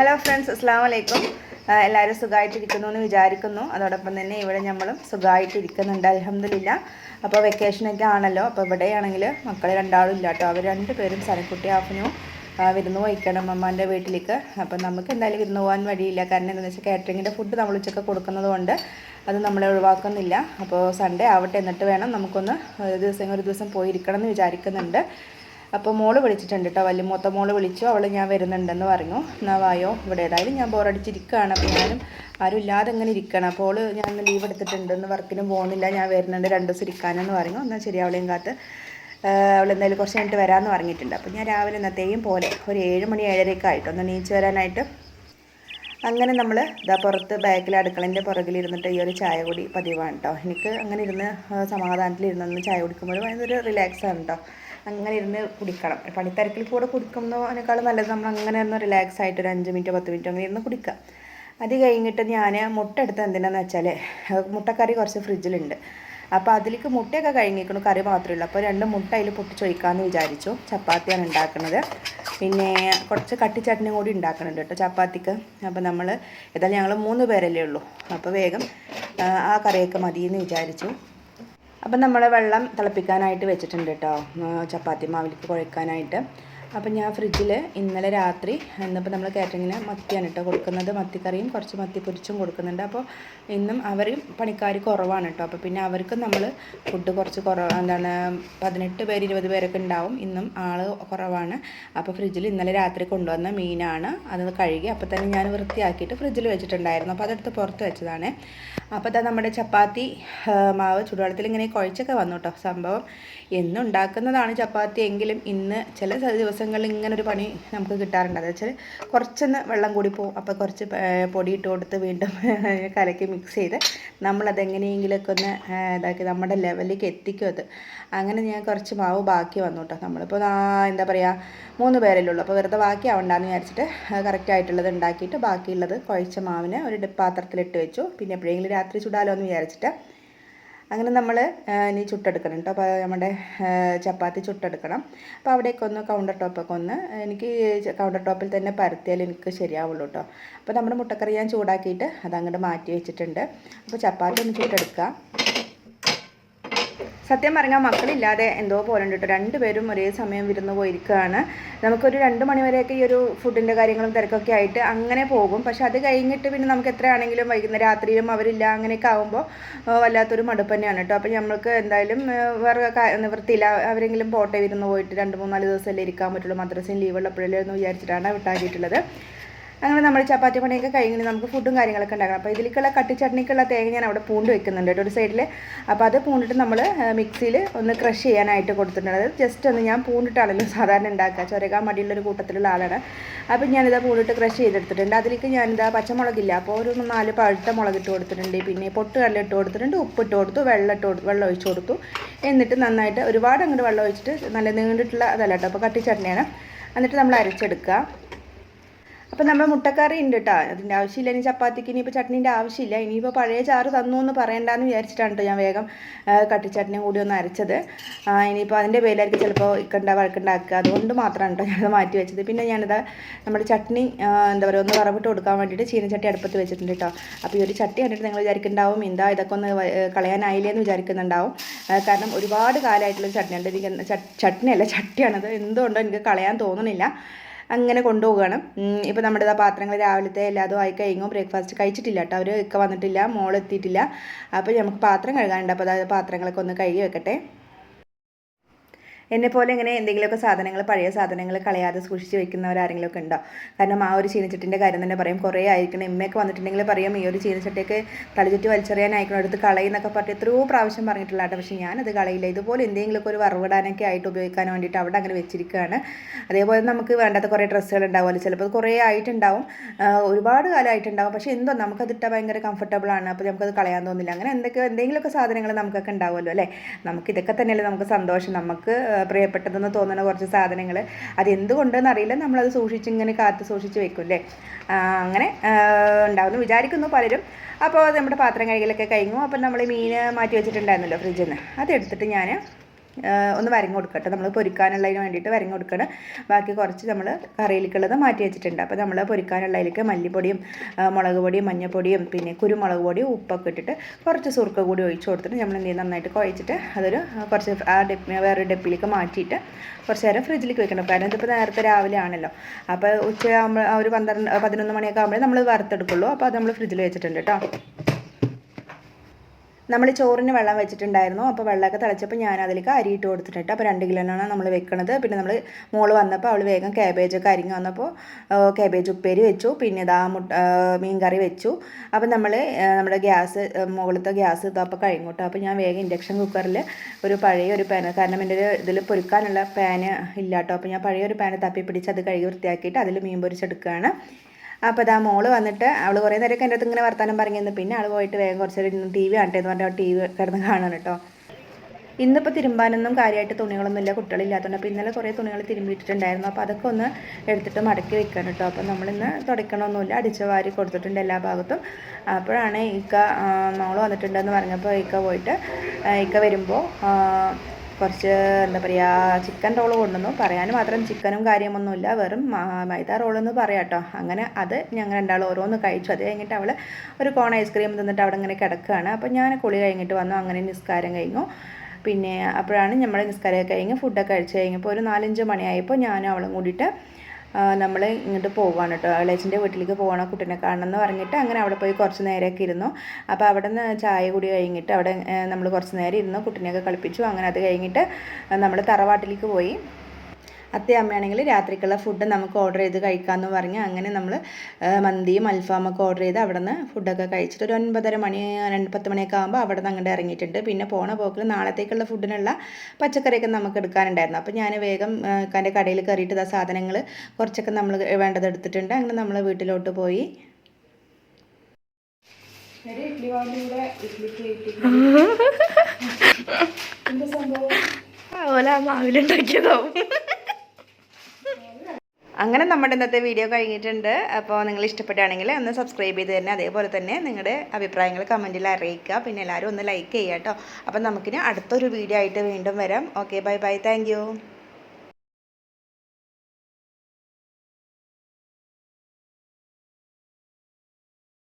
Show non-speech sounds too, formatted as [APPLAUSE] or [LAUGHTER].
Hello friends അസ്സാം വലൈക്കും എല്ലാവരും സുഖമായിട്ടിരിക്കുന്നു എന്ന് വിചാരിക്കുന്നു. അതോടൊപ്പം തന്നെ ഇവിടെ നമ്മളും സുഖമായിട്ടിരിക്കുന്നുണ്ട് അലഹമില്ല അപ്പോൾ വെക്കേഷനൊക്കെ ആണല്ലോ. അപ്പോൾ ഇവിടെയാണെങ്കിൽ മക്കൾ രണ്ടാളും ഇല്ല കേട്ടോ. അവർ രണ്ടുപേരും സനക്കുട്ടി ആഫിനും വിരുന്ന് പോയിക്കണം അമ്മാന്റെ വീട്ടിലേക്ക്. അപ്പം നമുക്ക് എന്തായാലും വിരുന്ന് പോകാൻ വഴിയില്ല. കാരണം എന്താണെന്ന് വെച്ചാൽ കാറ്ററിങ്ങിന്റെ ഫുഡ് നമ്മൾ ഉച്ചയ്ക്ക് കൊടുക്കുന്നത് കൊണ്ട് അത് നമ്മളെ ഒഴിവാക്കുന്നില്ല. അപ്പോൾ സൺഡേ ആവട്ടെ എന്നിട്ട് വേണം നമുക്കൊന്ന് ഒരു ദിവസം ഒരു ദിവസം പോയിരിക്കണം എന്ന് വിചാരിക്കുന്നുണ്ട്. അപ്പോൾ മോൾ വിളിച്ചിട്ടുണ്ട് കേട്ടോ വലിയ മൂത്ത മോൾ വിളിച്ചു. അവൾ ഞാൻ വരുന്നുണ്ടെന്ന് പറഞ്ഞു. എന്നാ വായോ ഇവിടെ ഏതായാലും ഞാൻ ബോറടിച്ചിരിക്കുകയാണ് അപ്പോൾ ഞാനും ആരും ഇല്ലാതെ ഇങ്ങനെ ഇരിക്കണം. അപ്പോൾ ഞാൻ ലീവ് എടുത്തിട്ടുണ്ട് ഇന്ന് വർക്കിനും പോകുന്നില്ല ഞാൻ വരുന്നുണ്ട് രണ്ട് ദിവസം ഇരിക്കാനെന്ന് പറഞ്ഞു. എന്നാൽ ശരി അവളെയും കാത്ത് അവൾ എന്തായാലും കുറച്ച് കഴിഞ്ഞിട്ട് വരാമെന്ന് പറഞ്ഞിട്ടുണ്ട്. അപ്പോൾ ഞാൻ രാവിലെ ഇന്നത്തെയും പോലെ ഒരു ഏഴ് മണി ഏഴരയൊക്കെ ആയിട്ട് ഒന്ന് എണീച്ച് വരാനായിട്ട് അങ്ങനെ നമ്മൾ ഇതാ പുറത്ത് ബാക്കിൽ അടുക്കളന്റെ പുറകിലിരുന്നിട്ട് ഈ ഒരു ചായ കൂടി പതിവാണ് കേട്ടോ എനിക്ക് അങ്ങനെ ഇരുന്ന് സമാധാനത്തിലിരുന്നൊന്ന് ചായ കുടിക്കുമ്പോൾ ഭയങ്കര റിലാക്സാണ് കേട്ടോ അങ്ങനെ ഇരുന്ന് കുടിക്കണം. പണിത്തിരക്കിൽ കൂടെ കുടിക്കുന്നതിനേക്കാളും നല്ലത് നമ്മൾ അങ്ങനെ ഇരുന്ന് റിലാക്സ് ആയിട്ട് ഒരു അഞ്ച് മിനിറ്റ് പത്ത് മിനിറ്റ് അങ്ങനെ ഇരുന്ന് കുടിക്കാം അത് കഴിഞ്ഞിട്ട് ഞാൻ മുട്ട എടുത്ത് എന്തിനാന്ന് വെച്ചാൽ മുട്ടക്കറി കുറച്ച് ഫ്രിഡ്ജിലുണ്ട്. അപ്പോൾ അതിലേക്ക് മുട്ടയൊക്കെ കഴിഞ്ഞിരിക്കുന്നു കറി മാത്രമേ ഉള്ളൂ. അപ്പോൾ രണ്ട് മുട്ട അതിൽ പൊട്ടിച്ചൊഴിക്കാമെന്ന് വിചാരിച്ചു. ചപ്പാത്തിയാണ് ഉണ്ടാക്കുന്നത്. പിന്നെ കുറച്ച് കട്ടിച്ചട്ടിനും കൂടി ഉണ്ടാക്കുന്നുണ്ട് കേട്ടോ ചപ്പാത്തിക്ക്. അപ്പോൾ നമ്മൾ ഏതായാലും ഞങ്ങൾ മൂന്ന് പേരല്ലേ ഉള്ളൂ. അപ്പോൾ വേഗം ആ കറിയൊക്കെ മതിയെന്ന് വിചാരിച്ചു. അപ്പം നമ്മൾ വെള്ളം തിളപ്പിക്കാനായിട്ട് വെച്ചിട്ടുണ്ട് കേട്ടോ ചപ്പാത്തി മാവിലേക്ക് കുഴക്കാനായിട്ട് അപ്പം ഞാൻ ഫ്രിഡ്ജിൽ ഇന്നലെ രാത്രി ഇന്നിപ്പോൾ നമ്മൾ കാറ്ററിങ്ങിന് മത്തിയാണ് കേട്ടോ കൊടുക്കുന്നത്. മത്തിക്കറിയും കുറച്ച് മത്തി പൊരിച്ചും കൊടുക്കുന്നുണ്ട്. അപ്പോൾ ഇന്നും അവരും പണിക്കാർ കുറവാണ് കേട്ടോ അപ്പോൾ പിന്നെ അവർക്ക് നമ്മൾ ഫുഡ് കുറച്ച് കുറവ് എന്താണ് പതിനെട്ട് പേര് ഇരുപത് പേരൊക്കെ ഉണ്ടാവും. ഇന്നും ആൾ കുറവാണ്. അപ്പോൾ ഫ്രിഡ്ജിൽ ഇന്നലെ രാത്രി കൊണ്ടുവന്ന മീനാണ്. അത് കഴുകി അപ്പോൾ തന്നെ ഞാൻ വൃത്തിയാക്കിയിട്ട് ഫ്രിഡ്ജിൽ വെച്ചിട്ടുണ്ടായിരുന്നു. അപ്പോൾ അതെടുത്ത് പുറത്ത് വെച്ചതാണ്. അപ്പോൾ അതാ നമ്മുടെ ചപ്പാത്തി മാവ് ചൂടുവെള്ളത്തിൽ ഇങ്ങനെ കുഴച്ചൊക്കെ വന്നു കേട്ടോ സംഭവം. എന്നുണ്ടാക്കുന്നതാണ് ചപ്പാത്തി എങ്കിലും ഇന്ന് ചില ദിവസങ്ങളിൽ ഇങ്ങനെ ഒരു പണി നമുക്ക് കിട്ടാറുണ്ട്. അതെന്ന് വെച്ചാൽ കുറച്ചൊന്ന് വെള്ളം കൂടി പോകും അപ്പോൾ കുറച്ച് പൊടി ഇട്ട് കൊടുത്ത് വീണ്ടും [LAUGHS] കലക്കി മിക്സ് ചെയ്ത് നമ്മളത് എങ്ങനെയെങ്കിലുമൊക്കെ ഒന്ന് ഇതാക്കി നമ്മുടെ ലെവലിലേക്ക് എത്തിക്കും അത്. അങ്ങനെ ഞാൻ കുറച്ച് മാവ് ബാക്കി വന്നു കേട്ടോ നമ്മളിപ്പോൾ എന്താ പറയുക മൂന്ന് പേരല്ലേ ഉള്ളൂ അപ്പോൾ വെറുതെ ബാക്കി ആവണ്ടെന്ന് വിചാരിച്ചിട്ട് കറക്റ്റായിട്ടുള്ളത് ഉണ്ടാക്കിയിട്ട് ബാക്കിയുള്ളത് കുഴച്ച മാവിനെ ഒരു പാത്രത്തിലിട്ട് വെച്ചു. പിന്നെ എപ്പോഴെങ്കിലും രാത്രി ചുടാലോ എന്ന് വിചാരിച്ചിട്ട്. അങ്ങനെ നമ്മൾ ഇനി ചുട്ടെടുക്കണം കേട്ടോ അപ്പോൾ നമ്മുടെ ചപ്പാത്തി ചുട്ടെടുക്കണം. അപ്പോൾ അവിടേക്ക് ഒന്ന് കൗണ്ടർ ടോപ്പൊക്കെ ഒന്ന് എനിക്ക് കൗണ്ടർ ടോപ്പിൽ തന്നെ പരത്തിയാൽ എനിക്ക് ശരിയാവുള്ളൂ കേട്ടോ അപ്പോൾ നമ്മുടെ മുട്ടക്കറി ഞാൻ ചൂടാക്കിയിട്ട് അത് അങ്ങോട്ട് മാറ്റി വെച്ചിട്ടുണ്ട്. അപ്പോൾ ചപ്പാത്തി ഒന്ന് ചുട്ടെടുക്കുക സത്യം പറഞ്ഞാൽ മക്കളില്ലാതെ എന്തോ പോലെ ഉണ്ട് കേട്ടോ രണ്ടുപേരും ഒരേ സമയം വിരുന്ന് പോയിരിക്കുകയാണ്. നമുക്കൊരു രണ്ട് മണിവരെയൊക്കെ ഈ ഒരു ഫുഡിന്റെ കാര്യങ്ങളും തിരക്കൊക്കെ ആയിട്ട് അങ്ങനെ പോകും. പക്ഷെ അത് കഴിഞ്ഞിട്ട് പിന്നെ നമുക്ക് എത്രയാണെങ്കിലും വൈകുന്നേരം രാത്രിയിലും അവരില്ല അങ്ങനെയൊക്കെ ആകുമ്പോൾ വല്ലാത്തൊരു മടുപ്പ് തന്നെയാണ് കേട്ടോ അപ്പോൾ നമ്മൾക്ക് എന്തായാലും വേറെ നിവൃത്തിയില്ല. അവരെങ്കിലും പോട്ടെ വിരുന്ന് പോയിട്ട് രണ്ട് മൂന്നാൽ ദിവസമല്ലേ ഇരിക്കാൻ പറ്റുള്ളൂ. മദ്രസയും ലീവ് ഉള്ളപ്പോഴല്ലേ എന്ന് വിചാരിച്ചിട്ടാണ് വിട്ടാക്കിയിട്ടുള്ളത്. അങ്ങനെ നമ്മൾ ചപ്പാത്തി പണിയൊക്കെ കഴിഞ്ഞ് നമുക്ക് ഫുഡും കാര്യങ്ങളൊക്കെ ഉണ്ടാക്കണം. അപ്പോൾ ഇതിലേക്കുള്ള കട്ടിച്ചട്നിക്കുള്ള തേങ്ങ ഞാൻ അവിടെ പൂണ്ട് വെക്കുന്നുണ്ട് കേട്ടോ ഒരു സൈഡിൽ അപ്പോൾ അത് പൂണ്ടിട്ട് നമ്മൾ മിക്സിയിൽ ഒന്ന് ക്രഷ് ചെയ്യാനായിട്ട് കൊടുത്തിട്ടുണ്ട്. ജസ്റ്റ് ഒന്ന് ഞാൻ പൂണ്ടിട്ടാണല്ലോ സാധാരണ ഉണ്ടാക്കുക. ചൊരകാൻ മടിയുള്ളൊരു കൂട്ടത്തിലുള്ള ആളാണ്. അപ്പോൾ ഞാനിതാ പൂണ്ടിട്ട് ക്രഷ് ചെയ്തെടുത്തിട്ടുണ്ട്. അതിലേക്ക് ഞാനിതാ പച്ചമുളകില്ല. അപ്പോൾ ഒരു നാല് പഴുത്ത മുളക് ഇട്ട് കൊടുത്തിട്ടുണ്ട്. പിന്നെ പൊട്ട് കടല ഇട്ട് കൊടുത്തിട്ടുണ്ട്. ഉപ്പിട്ട് കൊടുത്തു. വെള്ളം ഇട്ട് വെള്ളം ഒഴിച്ച് കൊടുത്തു. എന്നിട്ട് നന്നായിട്ട് ഒരുപാട് അങ്ങോട്ട് വെള്ളം ഒഴിച്ചിട്ട് നല്ല നീണ്ടിട്ടുള്ള അതല്ല കേട്ടോ അപ്പോൾ കട്ടി ചട്നിയാണ്. എന്നിട്ട് നമ്മൾ അരച്ചെടുക്കുക. അപ്പം നമ്മൾ മുട്ടക്കറി ഉണ്ട് കേട്ടോ അതിന്റെ ആവശ്യമില്ല. ഇനി ചപ്പാത്തിക്ക് ഇനിയിപ്പോൾ ചട്നീന്റെ ആവശ്യമില്ല. ഇനിയിപ്പോൾ പഴയ ചാറ് തന്നു എന്ന് പറയണ്ടെന്ന് വിചാരിച്ചിട്ടാണ് കേട്ടോ ഞാൻ വേഗം ആ, കട്ടിച്ചട്നിയും കൂടി ഒന്ന് അരച്ചത്. ഇനിയിപ്പോൾ അതിന്റെ പേരിലായിരിക്കും ചിലപ്പോൾ ഇക്കണ്ട വഴക്കുണ്ടാക്കുക. അതുകൊണ്ട് മാത്രമാണ് കേട്ടോ ഞാനത് മാറ്റി വെച്ചത്. പിന്നെ ഞാനിത് നമ്മുടെ ചട്നി എന്താ പറയുക ഒന്ന് വറവിട്ട് കൊടുക്കാൻ വേണ്ടിയിട്ട് ചീനച്ചട്ടി അടുപ്പത്ത് വെച്ചിട്ടുണ്ട് കേട്ടോ അപ്പോൾ ഈ ഒരു ചട്ടി കണ്ടിട്ട് നിങ്ങൾ വിചാരിക്കുന്നുണ്ടാവും എന്താ ഇതൊക്കെ ഒന്ന് കളയാനായില്ലേ എന്ന് വിചാരിക്കുന്നുണ്ടാവും. കാരണം ഒരുപാട് കാലമായിട്ടുള്ള ചട്നിയുണ്ട് എനിക്ക് ചട്ട്- ചട്നിയല്ല ചട്ടിയാണത്. എന്തുകൊണ്ടോ എനിക്ക് കളയാൻ തോന്നണില്ല. അങ്ങനെ കൊണ്ടുപോവുകയാണ്. ഇപ്പോൾ നമ്മുടെ ഇതാ പാത്രങ്ങൾ രാവിലത്തെ എല്ലാതും ആയി കഴിഞ്ഞു. ബ്രേക്ക്ഫാസ്റ്റ് കഴിച്ചിട്ടില്ല കേട്ടോ. അവർ ഒക്കെ വന്നിട്ടില്ല മോൾ എത്തിയിട്ടില്ല അപ്പോൾ നമുക്ക് പാത്രം കഴുകാനുണ്ട്. അപ്പോൾ അതായത് പാത്രങ്ങളൊക്കെ ഒന്ന് കഴുകി വെക്കട്ടെ. എന്നെ പോലെ ഇങ്ങനെ എന്തെങ്കിലുമൊക്കെ സാധനങ്ങൾ പഴയ സാധനങ്ങൾ കളയാതെ സൂക്ഷിച്ച് വെക്കുന്നവരാരെങ്കിലും ഒക്കെ ഉണ്ടോ? കാരണം ആ ഒരു ചീനച്ചട്ടിന്റെ കാര്യം തന്നെ പറയും. കുറേ ആയിരിക്കണം. എമ്മയൊക്കെ വന്നിട്ടുണ്ടെങ്കിൽ പറയും ഈ ഒരു ചീനച്ചട്ടിയൊക്കെ തലചുറ്റി വലിച്ചെറിയാനായിരിക്കണം എടുത്ത് കളയുന്നൊക്കെ പറഞ്ഞിട്ട് എത്രയോ പ്രാവശ്യം പറഞ്ഞിട്ടുള്ള കേട്ടോ പക്ഷേ ഞാനത് കളയില്ല. ഇതുപോലെ എന്തെങ്കിലുമൊക്കെ ഒരു വറവിടാനൊക്കെ ആയിട്ട് ഉപയോഗിക്കാൻ വേണ്ടിയിട്ട് അവിടെ അങ്ങനെ വെച്ചിരിക്കുകയാണ്. അതേപോലെ നമുക്ക് വേണ്ടാത്ത കുറേ ഡ്രസ്സുകൾ ഉണ്ടാവുമല്ലോ. ചിലപ്പോൾ കുറേ ആയിട്ടുണ്ടാവും. ഒരുപാട് കാലമായിട്ടുണ്ടാവും പക്ഷേ എന്തോ നമുക്കതിട്ടാൽ ഭയങ്കര കംഫർട്ടബിൾ ആണ്. അപ്പോൾ നമുക്കത് കളയാൻ തോന്നില്ല. അങ്ങനെ എന്തൊക്കെ എന്തെങ്കിലുമൊക്കെ സാധനങ്ങൾ നമുക്കൊക്കെ ഉണ്ടാവുമല്ലോ അല്ലേ? നമുക്ക് ഇതൊക്കെ തന്നെയല്ലേ നമുക്ക് സന്തോഷം. നമുക്ക് പ്രിയപ്പെട്ടതെന്ന് തോന്നുന്ന കുറച്ച് സാധനങ്ങൾ. അതെന്തുകൊണ്ടെന്ന് അറിയില്ല നമ്മളത് സൂക്ഷിച്ച് ഇങ്ങനെ കാത്ത് സൂക്ഷിച്ച് വെക്കും അല്ലേ അങ്ങനെ ഉണ്ടാവുമെന്ന് വിചാരിക്കുന്നു പലരും. അപ്പോൾ നമ്മുടെ പാത്രം കഴുകലൊക്കെ കഴിഞ്ഞു. അപ്പം നമ്മൾ മീൻ മാറ്റി വെച്ചിട്ടുണ്ടായിരുന്നല്ലോ ഫ്രിഡ്ജിൽ നിന്ന്. അതെടുത്തിട്ട് ഞാൻ ഒന്ന് വരങ്ങ് കൊടുക്കട്ടെ. നമ്മൾ പൊരിക്കാനുള്ളതിന് വേണ്ടിയിട്ട് വരങ്ങ് കൊടുക്കണം. ബാക്കി കുറച്ച് നമ്മൾ കറിയിലേക്കുള്ളത് മാറ്റി വെച്ചിട്ടുണ്ട്. അപ്പോൾ നമ്മൾ പൊരിക്കാനുള്ളതിലേക്ക് മല്ലിപ്പൊടിയും മുളക് പൊടിയും മഞ്ഞൾപ്പൊടിയും പിന്നെ കുരുമുളക് പൊടിയും ഉപ്പൊക്കെ ഇട്ടിട്ട് കുറച്ച് സുർക്ക കൂടി ഒഴിച്ച് കൊടുത്തിട്ട് നമ്മൾ എന്ത് നന്നായിട്ട് കുഴച്ചിട്ട് അതൊരു കുറച്ച് ആ ഡെപ്പി വേറൊരു ഡെപ്പിലേക്ക് മാറ്റിയിട്ട് കുറച്ച് നേരം ഫ്രിഡ്ജിലേക്ക് വെക്കണം. കാരണം ഇതിപ്പോൾ നേരത്തെ രാവിലെ ആണല്ലോ. അപ്പോൾ ഉച്ചയാകുമ്പോൾ ഒരു പന്ത്രണ്ട് പതിനൊന്ന് മണിയൊക്കെ ആകുമ്പോഴേ നമ്മൾ വറുത്തെടുക്കുള്ളൂ. അപ്പോൾ അത് നമ്മൾ ഫ്രിഡ്ജിൽ വെച്ചിട്ടുണ്ട് കേട്ടോ. നമ്മൾ ചോറിന് വെള്ളം വെച്ചിട്ടുണ്ടായിരുന്നു. അപ്പോൾ വെള്ളമൊക്കെ തിളച്ചപ്പോൾ ഞാൻ അതിലേക്ക് അരി ഇട്ട് കൊടുത്തിട്ടുണ്ട് അപ്പോൾ രണ്ട് കിലോനാണ് നമ്മൾ വെക്കണത്. പിന്നെ നമ്മൾ മോൾ വന്നപ്പോൾ അവൾ വേഗം കാബേജൊക്കെ അരിഞ്ഞ് വന്നപ്പോൾ കാബേജ് ഉപ്പേരി വെച്ചു. പിന്നെ ഇതാ മുട്ട മീൻ കറി വെച്ചു. അപ്പോൾ നമ്മൾ നമ്മുടെ ഗ്യാസ് മുകളിലത്തെ ഗ്യാസ് ഇതപ്പോൾ കഴിഞ്ഞു കേട്ടോ. അപ്പോൾ ഞാൻ വേഗം ഇൻഡക്ഷൻ കുക്കറിൽ ഒരു പഴയ ഒരു പാന് കാരണം എന്റെ ഒരു ഇതിൽ പൊരിക്കാനുള്ള പാന് ഇല്ലാട്ടോ അപ്പോൾ ഞാൻ പഴയ ഒരു പാന് തപ്പി പിടിച്ച് അത് കഴുകി വൃത്തിയാക്കിയിട്ട് അതിൽ മീൻ പൊരിച്ചെടുക്കുകയാണ്. അപ്പോൾ ഇതാ മോൾ വന്നിട്ട് അവൾ കുറേ നേരമൊക്കെ എന്റെ അടുത്ത് ഇങ്ങനെ വർത്താനം പറഞ്ഞിരുന്നു. പിന്നെ അവൾ പോയിട്ട് വേഗം കുറച്ച് നേരം ടി വി കാണട്ടെ എന്ന് പറഞ്ഞാൽ ടി വി കിടന്ന് കാണാൻ കേട്ടോ. ഇന്നിപ്പോൾ തിരുമ്പാനൊന്നും കാര്യമായിട്ട് തുണികളൊന്നും ഇല്ല കുട്ടികളില്ലാത്തതുകൊണ്ട് അപ്പോൾ ഇന്നലെ കുറേ തുണികൾ തിരുമ്പിയിട്ടുണ്ടായിരുന്നു അപ്പോൾ അതൊക്കെ ഒന്ന് എടുത്തിട്ട് മടക്കി വെക്കാൻ കേട്ടോ. അപ്പോൾ നമ്മളിന്ന് തുടയ്ക്കണമൊന്നുമില്ല. അടിച്ച വാരി കൊടുത്തിട്ടുണ്ട് എല്ലാ ഭാഗത്തും. അപ്പോഴാണ് ഇക്ക മോൾ വന്നിട്ടുണ്ടെന്ന് പറഞ്ഞപ്പോൾ ഇക്ക പോയിട്ട് ഇക്ക വരുമ്പോൾ കുറച്ച് എന്താ പറയുക ചിക്കൻ റോൾ കൊണ്ടുവന്നു. പറയാൻ മാത്രം ചിക്കനും കാര്യമൊന്നുമില്ല വെറും മൈദ റോളെന്ന് പറയാം കേട്ടോ അങ്ങനെ അത് ഞങ്ങൾ രണ്ടാളും ഓരോന്ന് കഴിച്ചു. അത് കഴിഞ്ഞിട്ട് അവൾ ഒരു കോൺ ഐസ്ക്രീം തിന്നിട്ട് അവിടെ ഇങ്ങനെ കിടക്കുകയാണ്. അപ്പോൾ ഞാൻ കുളി കഴിഞ്ഞിട്ട് വന്നു. അങ്ങനെ നിസ്കാരം കഴിഞ്ഞു. പിന്നെ അപ്പോഴാണ് നമ്മൾ നിസ്കാരമൊക്കെ കഴിഞ്ഞ് ഫുഡൊക്കെ കഴിച്ച് കഴിഞ്ഞപ്പോൾ ഒരു നാലഞ്ച് മണിയായപ്പോൾ ഞാനും അവളും കൂടിയിട്ട് നമ്മൾ ഇങ്ങോട്ട് പോവാണ് കേട്ടോ അളേച്ചന്റെ വീട്ടിലേക്ക് പോകണം കുട്ടീനെ കാണണം എന്ന് പറഞ്ഞിട്ട് അങ്ങനെ അവിടെ പോയി കുറച്ച് നേരമൊക്കെ ഇരുന്നു. അപ്പോൾ അവിടെ നിന്ന് ചായ കൂടി കഴിഞ്ഞിട്ട് അവിടെ നമ്മൾ കുറച്ച് നേരം ഇരുന്നു കുട്ടീനെയൊക്കെ കളിപ്പിച്ചു. അങ്ങനെ അത് കഴിഞ്ഞിട്ട് നമ്മൾ തറവാട്ടിലേക്ക് പോയി. അത്തേ അമ്മയാണെങ്കിൽ രാത്രിക്കുള്ള ഫുഡ് നമുക്ക് ഓർഡർ ചെയ്ത് കഴിക്കാമെന്ന് പറഞ്ഞ് അങ്ങനെ നമ്മൾ മന്തിയും അൽഫാമൊക്കെ ഓർഡർ ചെയ്ത് അവിടെ നിന്ന് ഫുഡൊക്കെ കഴിച്ചിട്ട് ഒരു ഒൻപതര മണി രണ്ട് പത്ത് മണിയൊക്കെ ആകുമ്പോൾ അവിടെ നിന്ന് അങ്ങോട്ട് ഇറങ്ങിയിട്ടുണ്ട്. പിന്നെ പോണ പോക്കിൽ നാളത്തേക്കുള്ള ഫുഡിനുള്ള പച്ചക്കറിയൊക്കെ നമുക്ക് എടുക്കാനുണ്ടായിരുന്നു. അപ്പോൾ ഞാൻ വേഗം എന്റെ കടയിൽ കയറിയിട്ട് ആ സാധനങ്ങൾ കുറച്ചൊക്കെ നമ്മൾ വേണ്ടത് എടുത്തിട്ടുണ്ട്. അങ്ങനെ നമ്മൾ വീട്ടിലോട്ട് പോയി. അതുപോലെ [LAUGHS] മാവിലുണ്ടാക്കിയതാവും. അങ്ങനെ നമ്മുടെ ഇന്നത്തെ വീഡിയോ കഴിഞ്ഞിട്ടുണ്ട്. അപ്പോൾ നിങ്ങൾ ഇഷ്ടപ്പെട്ടാണെങ്കിൽ ഒന്ന് സബ്സ്ക്രൈബ് ചെയ്ത് തന്നെ അതേപോലെ തന്നെ നിങ്ങളുടെ അഭിപ്രായങ്ങൾ കമന്റിൽ അറിയിക്കുക. പിന്നെ എല്ലാവരും ഒന്ന് ലൈക്ക് ചെയ്യുക കേട്ടോ. അപ്പോൾ നമുക്കിനി അടുത്തൊരു വീഡിയോ ആയിട്ട് വീണ്ടും വരാം. Okay bye bye thank